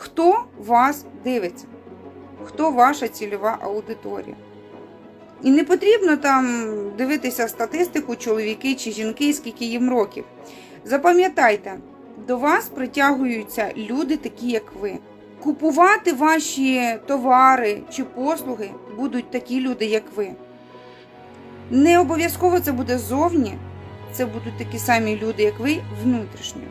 хто вас дивиться, хто ваша цільова аудиторія. І не потрібно там дивитися статистику, чоловіки чи жінки, скільки їм років. Запам'ятайте, до вас притягуються люди, такі як ви. Купувати ваші товари чи послуги будуть такі люди, як ви. Не обов'язково це буде зовні, це будуть такі самі люди, як ви, внутрішньо.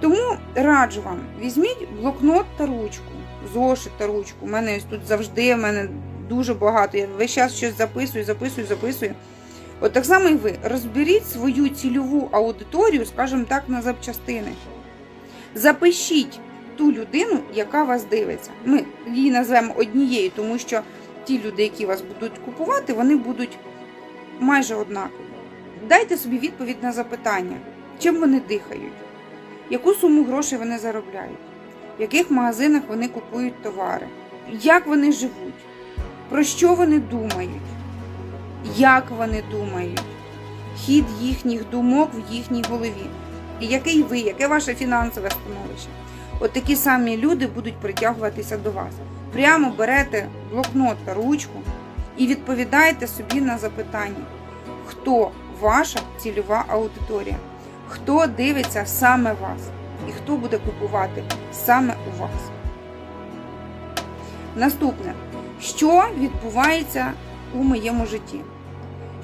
Тому раджу вам, візьміть блокнот та ручку, зошит та ручку. У мене тут завжди, в мене дуже багато. Я весь час щось записую, записую, записую. От так само і ви. Розберіть свою цільову аудиторію, скажімо так, на запчастини. Запишіть ту людину, яка вас дивиться. Ми її назвемо однією, тому що ті люди, які вас будуть купувати, вони будуть майже однакові. Дайте собі відповідь на запитання, чим вони дихають, яку суму грошей вони заробляють, в яких магазинах вони купують товари, як вони живуть, про що вони думають, як вони думають, хід їхніх думок в їхній голові. І який ви, яке ваше фінансове становище? От такі самі люди будуть притягуватися до вас. Прямо берете блокнот та ручку і відповідаєте собі на запитання, хто ваша цільова аудиторія, хто дивиться саме вас і хто буде купувати саме у вас. Наступне, що відбувається у моєму житті?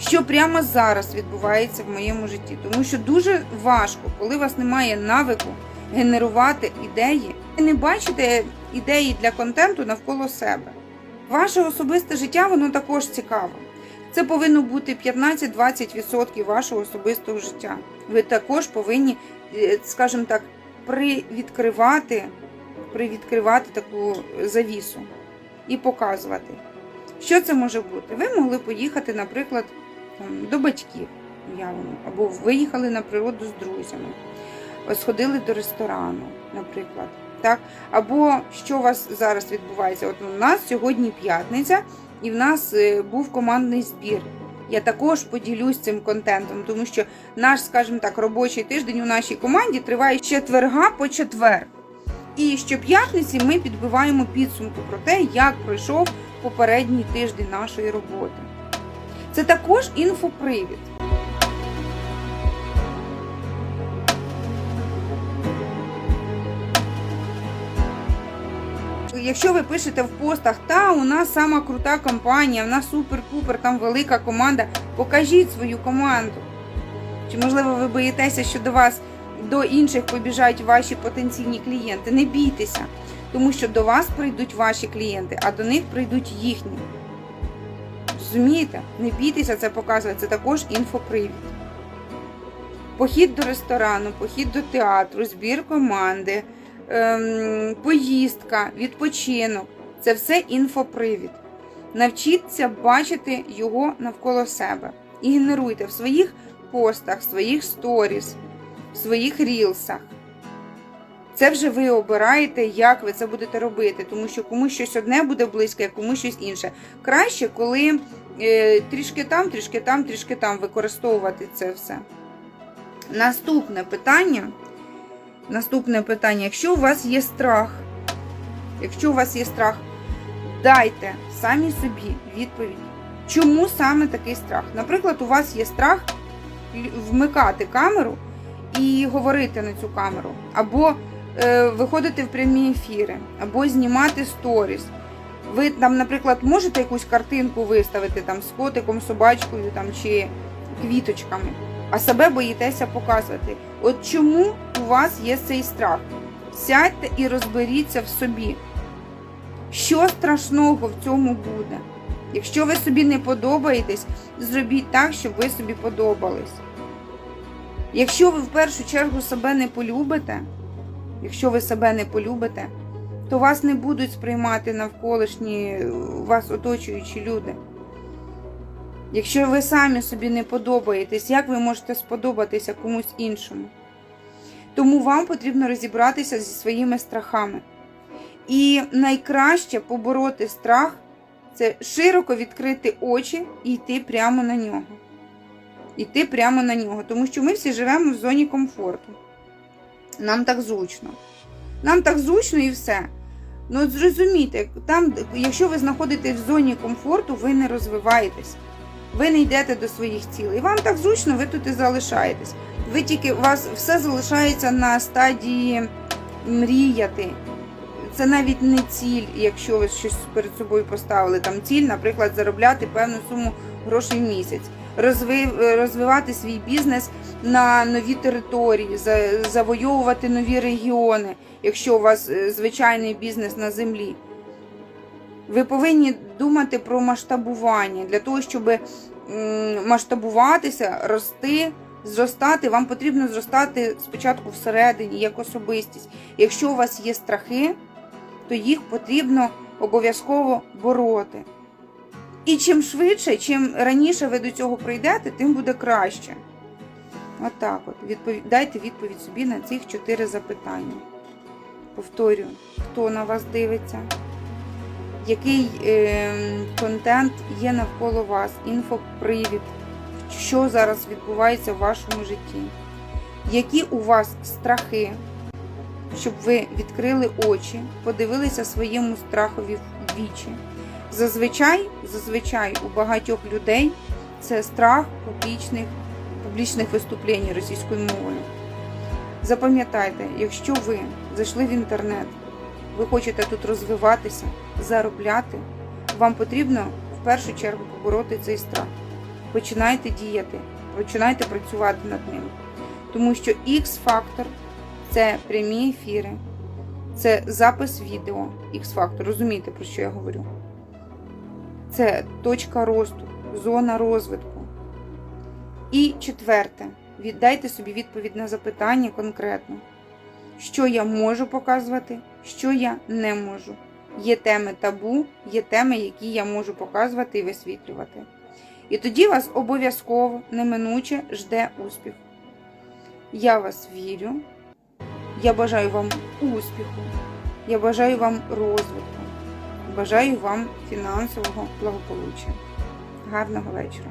Що прямо зараз відбувається в моєму житті? Тому що дуже важко, коли у вас немає навику генерувати ідеї, ви не бачите ідеї для контенту навколо себе. Ваше особисте життя воно також цікаве. Це повинно бути 15-20% вашого особистого життя. Ви також повинні, е, скажімо так, привідкривати, привідкривати таку завісу і показувати. Що це може бути? Ви могли поїхати, наприклад, до батьків, або виїхали на природу з друзями, сходили до ресторану, наприклад. Так? Або що у вас зараз відбувається? От у нас сьогодні п'ятниця, і в нас е, був командний збір. Я також поділюсь цим контентом, тому що наш, скажімо так, робочий тиждень у нашій команді триває з четверга по четвер. І щоп'ятниці ми підбиваємо підсумки про те, як пройшов попередній тиждень нашої роботи. Це також інфопривід. Якщо ви пишете в постах, та у нас сама крута компанія, у нас супер-пупер, там велика команда, покажіть свою команду. Чи, можливо, ви боїтеся, що до вас до інших побіжать ваші потенційні клієнти? Не бійтеся, тому що до вас прийдуть ваші клієнти, а до них прийдуть їхні. Розумієте? Не бійтеся це показувати, це також інфопривід. Похід до ресторану, похід до театру, збір команди, поїздка, відпочинок це все інфопривід. Навчіться бачити його навколо себе і генеруйте в своїх постах, в своїх сторіс, в своїх рілсах. Це вже ви обираєте, як ви це будете робити, тому що комусь щось одне буде близьке, комусь щось інше. Краще, коли е, трішки там, трішки там, трішки там використовувати це все. Наступне питання. Наступне питання. Якщо у вас є страх, якщо у вас є страх, дайте самі собі відповідь. Чому саме такий страх? Наприклад, у вас є страх вмикати камеру і говорити на цю камеру, або е, виходити в прямі ефіри, або знімати сторіс. Ви там, наприклад, можете якусь картинку виставити там з котиком, собачкою там, чи квіточками, а себе боїтеся показувати. От чому у вас є цей страх? Сядьте і розберіться в собі. Що страшного в цьому буде? Якщо ви собі не подобаєтесь, зробіть так, щоб ви собі подобались. Якщо ви в першу чергу себе не полюбите, якщо ви себе не полюбите, то вас не будуть сприймати навколишні вас оточуючі люди. Якщо ви самі собі не подобаєтесь, як ви можете сподобатися комусь іншому? Тому вам потрібно розібратися зі своїми страхами. І найкраще побороти страх це широко відкрити очі і йти прямо на нього. Йти прямо на нього, тому що ми всі живемо в зоні комфорту. Нам так зручно. Нам так зручно і все. Ну зрозумійте, там, якщо ви знаходитесь в зоні комфорту, ви не розвиваєтесь. Ви не йдете до своїх цілей. Вам так зручно, ви тут і залишаєтесь. Ви тільки у вас все залишається на стадії мріяти. Це навіть не ціль, якщо ви щось перед собою поставили. Там ціль, наприклад, заробляти певну суму грошей в місяць, розвив, розвивати свій бізнес на нові території, за- завойовувати нові регіони, якщо у вас е, звичайний бізнес на землі. Ви повинні думати про масштабування для того, щоб масштабуватися, рости, зростати. Вам потрібно зростати спочатку всередині, як особистість. Якщо у вас є страхи, то їх потрібно обов'язково бороти. І чим швидше, чим раніше ви до цього прийдете, тим буде краще. Отак от. Відповідь, дайте відповідь собі на цих чотири запитання. Повторюю, хто на вас дивиться, який е, контент є навколо вас, інфопривід, що зараз відбувається в вашому житті, які у вас страхи, щоб ви відкрили очі, подивилися своєму страхові в вічі. Зазвичай, зазвичай у багатьох людей це страх публічних, публічних виступлень російською мовою. Запам'ятайте, якщо ви зайшли в інтернет, ви хочете тут розвиватися, заробляти, вам потрібно в першу чергу побороти цей страх. Починайте діяти, починайте працювати над ним. Тому що X-фактор це прямі ефіри, це запис відео X-фактор. Розумієте, про що я говорю? Це точка росту, зона розвитку. І четверте, віддайте собі відповідь на запитання конкретно, що я можу показувати, що я не можу. Є теми табу, є теми, які я можу показувати і висвітлювати. І тоді вас обов'язково неминуче жде успіх. Я вас вірю. Я бажаю вам успіху. Я бажаю вам розвитку. Бажаю вам фінансового благополуччя. Гарного вечора!